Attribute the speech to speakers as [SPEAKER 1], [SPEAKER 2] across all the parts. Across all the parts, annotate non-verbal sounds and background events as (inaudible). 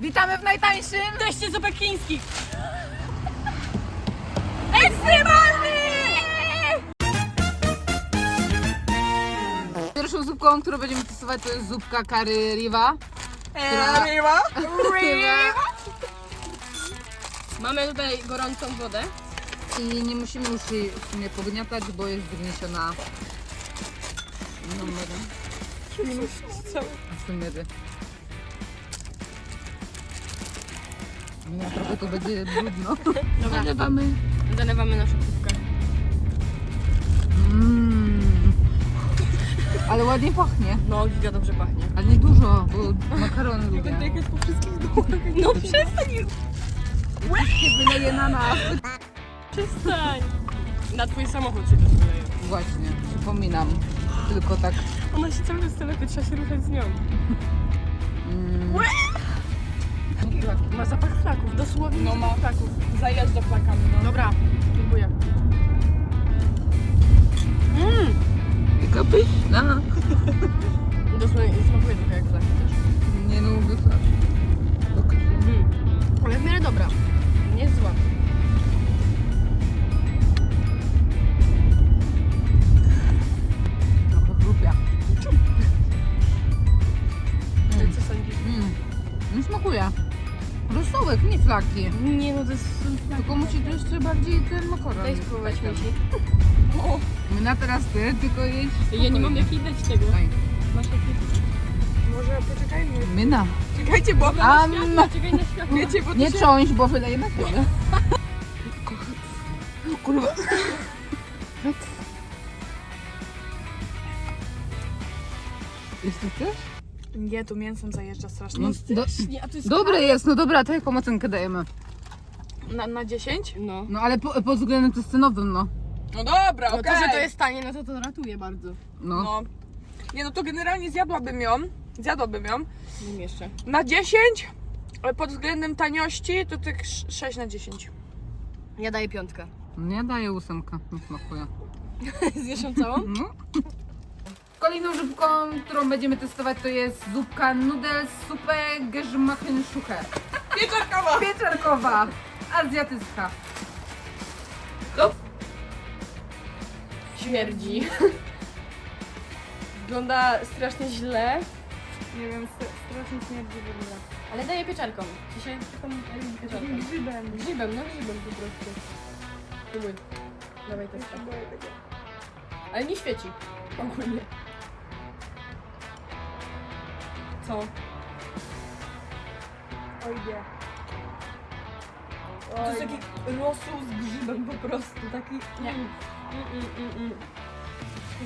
[SPEAKER 1] Witamy w najtańszym
[SPEAKER 2] Teście zupek chińskich.
[SPEAKER 1] ekstremalny! Pierwszą zupką, którą będziemy testować to jest zupka curry riva. Która-
[SPEAKER 2] Riva.
[SPEAKER 1] Riva.
[SPEAKER 2] Mamy tutaj gorącą wodę.
[SPEAKER 1] I nie musimy już jej w sumie pogniatać, bo jest wgniesiona numerem. Numery. No trochę to będzie brudno. (laughs)
[SPEAKER 2] Dobra.
[SPEAKER 1] Zalewamy.
[SPEAKER 2] Zalewamy naszą zupkę.
[SPEAKER 1] Mm. Ale ładnie pachnie.
[SPEAKER 2] No, giga dobrze pachnie.
[SPEAKER 1] Ale nie dużo, bo makarony lubię.
[SPEAKER 2] jest po wszystkich dołach. No przestań,
[SPEAKER 1] się wyleje na nas.
[SPEAKER 2] przestań. Na twój samochód się też wyleje.
[SPEAKER 1] Właśnie, przypominam. Tylko tak.
[SPEAKER 2] Ona się cały czas telepie, trzeba się ruszać z nią.
[SPEAKER 1] Mm.
[SPEAKER 2] Ma zapach flaków, dosłownie
[SPEAKER 3] No ma.
[SPEAKER 2] flaków.
[SPEAKER 3] Zajeżdża flakami, no.
[SPEAKER 2] Dobra, próbuję. Mmm,
[SPEAKER 1] Jaka pyszna. (laughs)
[SPEAKER 2] dosłownie smakuje trochę jak flaki też.
[SPEAKER 1] Nie lubię flash.
[SPEAKER 2] Mm. Ale w miarę dobra. Nie zła.
[SPEAKER 1] Trochę chrupia.
[SPEAKER 2] Ty co sądzisz?
[SPEAKER 1] Mm. Nie smakuje. Rosołek, nie flaki.
[SPEAKER 2] Nie no, to jest...
[SPEAKER 1] Tylko musi to jeszcze bardziej ten makaron.
[SPEAKER 2] Daj spróbować myśli.
[SPEAKER 1] My na teraz ty, tylko jeść.
[SPEAKER 2] Ja nie mam jakiej dać tego.
[SPEAKER 1] Daj.
[SPEAKER 2] Masz jakieś...
[SPEAKER 3] Może poczekajmy.
[SPEAKER 1] Myna.
[SPEAKER 3] Czekajcie, bo
[SPEAKER 1] Am.
[SPEAKER 2] Czekaj na światło.
[SPEAKER 3] wiecie, bo to
[SPEAKER 1] Nie
[SPEAKER 3] się...
[SPEAKER 1] trząść, bo wyleje na siebie. Kurwa. Jest tu też?
[SPEAKER 3] Nie, tu mięsem zajeżdża strasznie.
[SPEAKER 1] No, do,
[SPEAKER 2] Nie, a to jest...
[SPEAKER 1] dobre jest, no dobra, to jaką ocenkę dajemy?
[SPEAKER 3] Na, na 10?
[SPEAKER 2] No.
[SPEAKER 1] No ale po, pod względem testynowym, no.
[SPEAKER 3] No dobra,
[SPEAKER 2] No
[SPEAKER 3] okej.
[SPEAKER 2] to, że to jest tanie, no to to ratuje bardzo.
[SPEAKER 1] No.
[SPEAKER 3] No. Nie no, to generalnie zjadłabym ją. Zjadłabym ją.
[SPEAKER 2] Nie jeszcze.
[SPEAKER 3] Na 10, ale pod względem taniości to tak 6 na 10.
[SPEAKER 2] Ja daję piątkę.
[SPEAKER 1] Nie daję ósemkę, nie smakuje. (laughs)
[SPEAKER 2] Zjesz ją całą?
[SPEAKER 1] No. Kolejną zupką, którą będziemy testować to jest zupka noodles super geschmackenschuche.
[SPEAKER 3] Pieczarkowa!
[SPEAKER 1] Pieczarkowa, azjatycka.
[SPEAKER 2] Śmierdzi. Wygląda strasznie źle,
[SPEAKER 3] Nie wiem, st- strasznie śmierdzi w ogóle.
[SPEAKER 2] ale daję pieczarką. Dzisiaj taką pieczarką.
[SPEAKER 3] Grzybem.
[SPEAKER 2] Grzybem, no grzybem po prostu. Próbuj. Dawaj testa. Ale nie świeci. Ogólnie. Co?
[SPEAKER 3] Oj nie.
[SPEAKER 2] To jest taki rosół z grzybem po prostu. Taki... Nie. Mm, mm, mm, mm.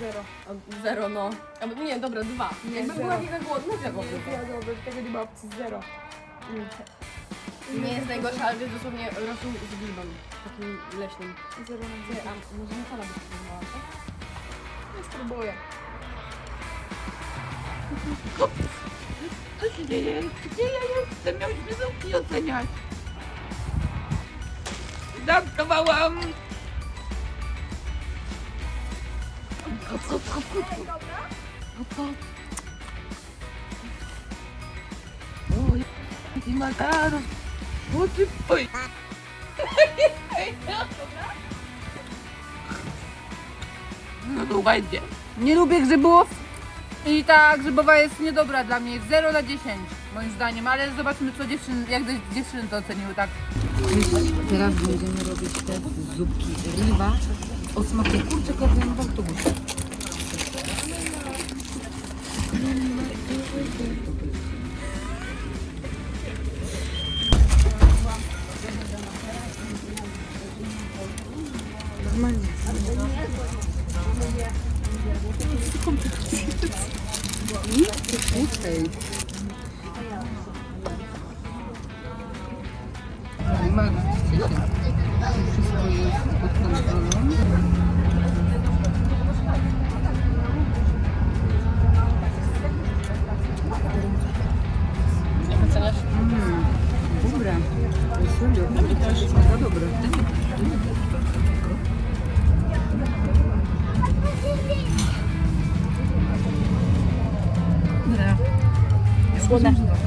[SPEAKER 3] Zero.
[SPEAKER 2] A, Zero, no. Albo nie, dobra, dwa.
[SPEAKER 3] Nie,
[SPEAKER 2] Jakby
[SPEAKER 3] zero.
[SPEAKER 2] była giga głodna, zjadłam
[SPEAKER 3] Nie,
[SPEAKER 2] tylko.
[SPEAKER 3] zjadłabym, tego nie ma opcji, zero.
[SPEAKER 2] Nie jest najgorsza, ale to jest dosłownie rosół z grzybem. Takim leśnym.
[SPEAKER 3] Zero na
[SPEAKER 2] Nie,
[SPEAKER 3] 10.
[SPEAKER 2] a może Nutella by spróbowała, tak?
[SPEAKER 3] Nie spróbuję. (laughs)
[SPEAKER 1] Co się dzieje? Gdzie ja jestem? Miałyśmy zupki oceniać. Zamknęłam. Kop, kop, kop, kop. Kop, kop. O, jaki makaron. O ty, oj. I ta grzybowa jest niedobra dla mnie, 0 na 10 moim zdaniem, ale zobaczmy co dziewczyny, jak dziewczyny to oceniły, tak? Teraz będziemy robić te zupki riwa o smaku kurczakowym w autobusie. Martwcie się. Wszystko jest pod kontrolą. Mm, dobre. Serio, to jest mega dobre. Dobre. Słone.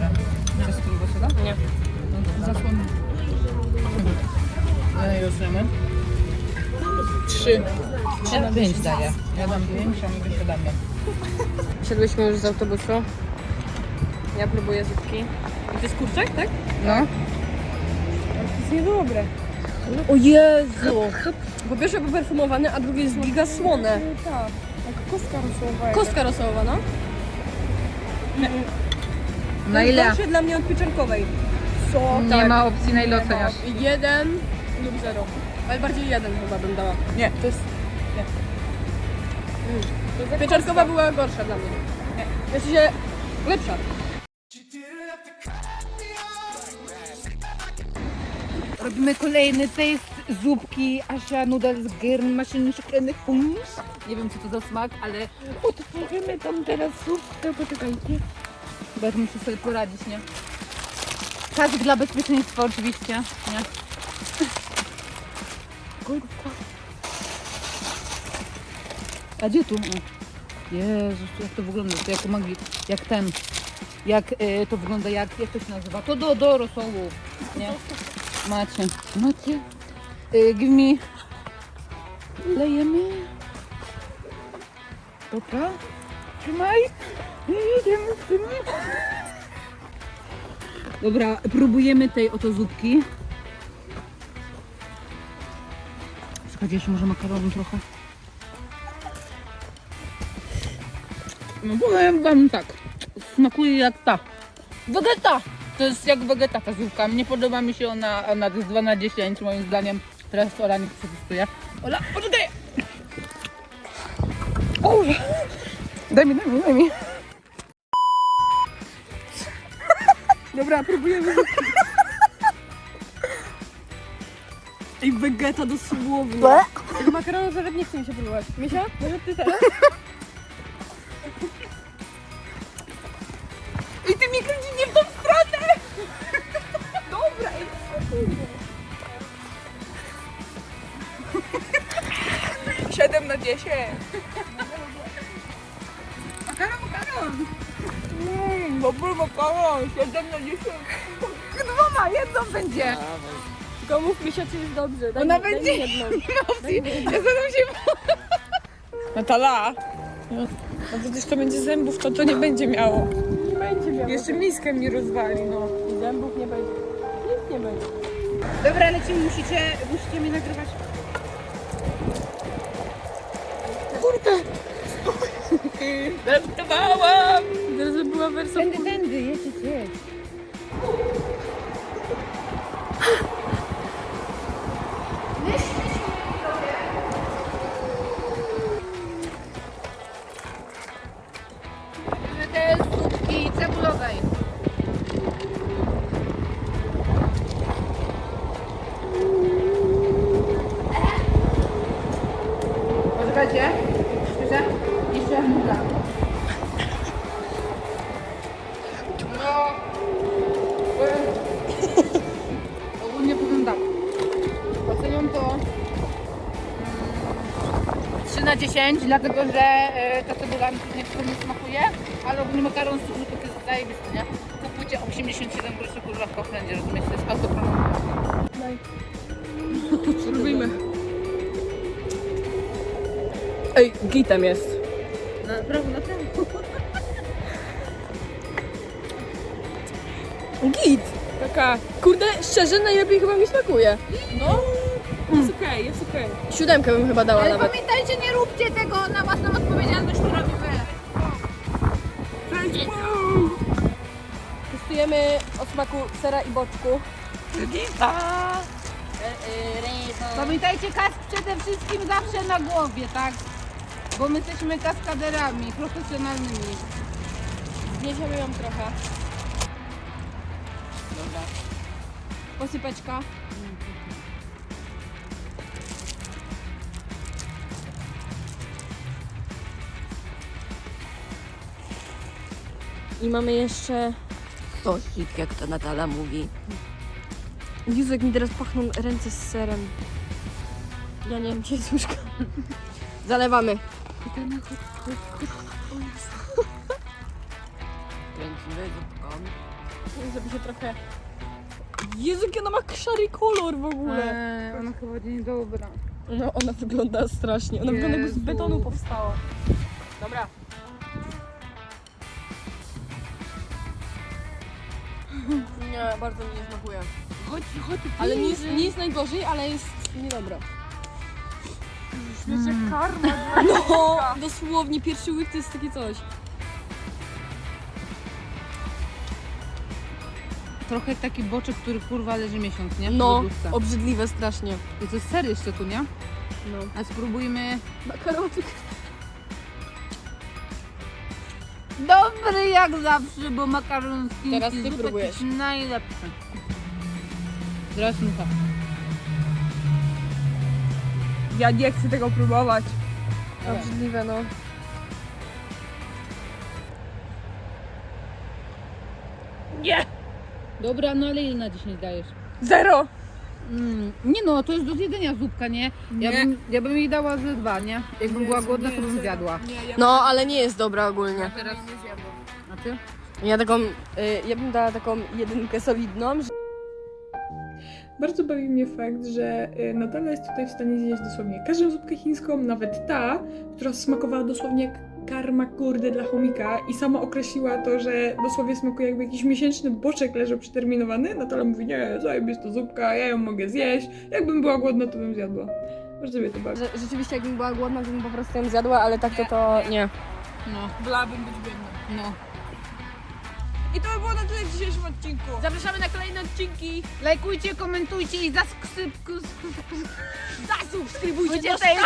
[SPEAKER 1] Trzy. Trzy na pięć daję. Ja dam pięć, a my wysiadamy.
[SPEAKER 2] Siadłyśmy już z autobusu. Ja próbuję zupki. I to jest kurczak, tak?
[SPEAKER 1] No.
[SPEAKER 2] To jest niedobre. O Jezu! Po pierwsze poperfumowany, a drugie jest giga słone.
[SPEAKER 3] Tak, jak kostka rosołowa.
[SPEAKER 2] Kostka rosołowa, no.
[SPEAKER 1] Na ile?
[SPEAKER 2] Gorsze dla mnie od pieczarkowej. Co?
[SPEAKER 1] Nie ma opcji na ile oceniasz.
[SPEAKER 2] Jeden lub zero. Ale bardziej jeden chyba bym dała.
[SPEAKER 3] Nie, to jest...
[SPEAKER 2] Pieczarkowa była gorsza dla mnie. Nie. W sensie lepsza.
[SPEAKER 1] Robimy kolejny test zupki Asia Noodles Girl Machine Chicken Hummus. Nie wiem co to za smak, ale otworzymy tam teraz zupkę, poczekajcie. To muszę sobie poradzić, nie? Tak dla bezpieczeństwa oczywiście, nie? Kurwa. A gdzie tu? O. Jezus, jak to wygląda? To jak magii, jak ten, jak y, to wygląda, jak, jak to się nazywa? To do, do rosołu, nie? Macie, macie. Y, give me. Lejemy. Dobra. Trzymaj. Idziemy z tym. Dobra, próbujemy tej oto zupki. Jeszcze może makaronu trochę. No powiem wam tak. Smakuje jak ta. Wegeta! To jest jak wegeta ta zupka. Nie podoba mi się ona, ona to jest 2 na 10 moim zdaniem. Teraz Ola niech przetestuje. Ola, poczekaj! O, daj mi, daj mi, daj mi.
[SPEAKER 2] Dobra, próbujemy (laughs) Ej, wegeta dosłownie. Tego makaronu nawet nie chce mi się próbować. Misia, może ty teraz?
[SPEAKER 1] I ty mi kręci nie w tą stronę! Dobra, ej,
[SPEAKER 3] Siedem na 10.
[SPEAKER 1] makaron, makaron!
[SPEAKER 3] Mm, dobry makaron, 7 na 10.
[SPEAKER 1] Dwoma, jedną będzie!
[SPEAKER 2] Tylko mów Misia, czy jest dobrze. Daj
[SPEAKER 1] Ona
[SPEAKER 2] mi- daj mi
[SPEAKER 1] będzie-
[SPEAKER 2] jedną. (laughs)
[SPEAKER 1] Opcji. Ja zadam się...
[SPEAKER 3] Natala. No przecież to będzie zębów, to to nie będzie miało.
[SPEAKER 2] Nie będzie miała.
[SPEAKER 3] Jeszcze miskę mi rozwali, no.
[SPEAKER 2] I zębów nie będzie. Nic nie będzie.
[SPEAKER 1] Dobra, lecimy, musicie, musicie mnie nagrywać.
[SPEAKER 3] Żartowałam!
[SPEAKER 2] Teraz była wersja
[SPEAKER 1] Tędy, tędy, jedź, jedź, 3 na 10, dlatego że e, ta cebula mi nie, nie smakuje, ale ogólnie makaron z cukrzyków jest zajebisty, nie? Kupujcie 87 groszy kurwa w Kauflandzie, rozumiecie? To jest autopromocja.
[SPEAKER 2] Spróbujmy. Ej, gitem jest.
[SPEAKER 1] Na prawo, na prawo.
[SPEAKER 2] Git! Taka, kurde, szczerze najlepiej chyba mi smakuje.
[SPEAKER 3] No, jest okej, jest okej.
[SPEAKER 2] Siódemkę bym chyba dała
[SPEAKER 1] Ale
[SPEAKER 2] nawet.
[SPEAKER 1] pamiętajcie, nie róbcie tego na własną odpowiedzialność, to robimy.
[SPEAKER 2] Testujemy o smaku sera i boczku.
[SPEAKER 1] Pamiętajcie, kask przede wszystkim zawsze na głowie, tak? Bo my jesteśmy kaskaderami profesjonalnymi.
[SPEAKER 2] Zniesiemy ją trochę. Posypeczka. I mamy jeszcze sosik, jak to Natala mówi. Jezu, jak mi teraz pachną ręce z serem. Ja nie wiem, gdzie jest łyżka. Zalewamy. Kręcimy zupką. Żeby się trochę Jezu, jaki ona ma szary kolor w ogóle.
[SPEAKER 1] Eee, ona chyba niedobra.
[SPEAKER 2] No, ona wygląda strasznie. Ona wygląda jakby z
[SPEAKER 1] Jezu.
[SPEAKER 2] betonu powstała. Dobra. Nie, bardzo mi nie smakuje.
[SPEAKER 1] Chodź, chodź,
[SPEAKER 2] Ale nie jest, nie jest najgorzej, ale jest niedobra.
[SPEAKER 3] Wiecie, karma. (laughs)
[SPEAKER 2] No, dosłownie, pierwszy łyk to jest takie coś.
[SPEAKER 1] Trochę taki boczek, który kurwa leży miesiąc, nie? W
[SPEAKER 2] No,
[SPEAKER 1] lodówce.
[SPEAKER 2] obrzydliwe strasznie.
[SPEAKER 1] I to jest ser jeszcze tu, nie?
[SPEAKER 2] No.
[SPEAKER 1] A spróbujmy.
[SPEAKER 2] Makaronik.
[SPEAKER 1] Dobry jak zawsze, bo makaron z
[SPEAKER 2] Teraz ty próbujesz.
[SPEAKER 1] jest najlepszy. Teraz mucha.
[SPEAKER 3] Ja nie chcę tego próbować.
[SPEAKER 2] Obrzydliwe, no.
[SPEAKER 3] Nie!
[SPEAKER 1] Dobra, no ale ile na 10 dajesz?
[SPEAKER 3] Zero!
[SPEAKER 1] Mm, nie no, to jest do zjedzenia zupka, nie? Ja,
[SPEAKER 3] Nie.
[SPEAKER 1] Bym, ja bym jej dała ze dwa, nie? Jakbym była głodna, to bym zjadła.
[SPEAKER 3] Nie, ja
[SPEAKER 2] No, ale nie jest dobra ogólnie.
[SPEAKER 1] Teraz...
[SPEAKER 3] nie zjadłam.
[SPEAKER 1] A ty?
[SPEAKER 2] Ja taką, y, ja bym dała taką jedynkę solidną, że
[SPEAKER 3] Bardzo bawi mnie fakt, że y, Natalia jest tutaj w stanie zjeść dosłownie każdą zupkę chińską, nawet ta, która smakowała dosłownie jak karma kurde dla chomika i sama określiła to, że dosłownie smakuje jakby jakiś miesięczny boczek leżał przeterminowany. Natalia mówi, nie, zajebista zupka, ja ją mogę zjeść, jakbym była głodna, to bym zjadła. Bardzo mnie to bawi.
[SPEAKER 2] że rzeczywiście jakbym była głodna, to bym po prostu ją zjadła, ale tak to to nie.
[SPEAKER 1] No,
[SPEAKER 3] Wolałabym być biedna.
[SPEAKER 1] no.
[SPEAKER 3] I to by było na tyle w dzisiejszym odcinku.
[SPEAKER 2] Zapraszamy na kolejne odcinki.
[SPEAKER 1] Lajkujcie, komentujcie i (laughs) zasubskrybujcie
[SPEAKER 2] Zasubskrybujcie
[SPEAKER 1] nasz kanał!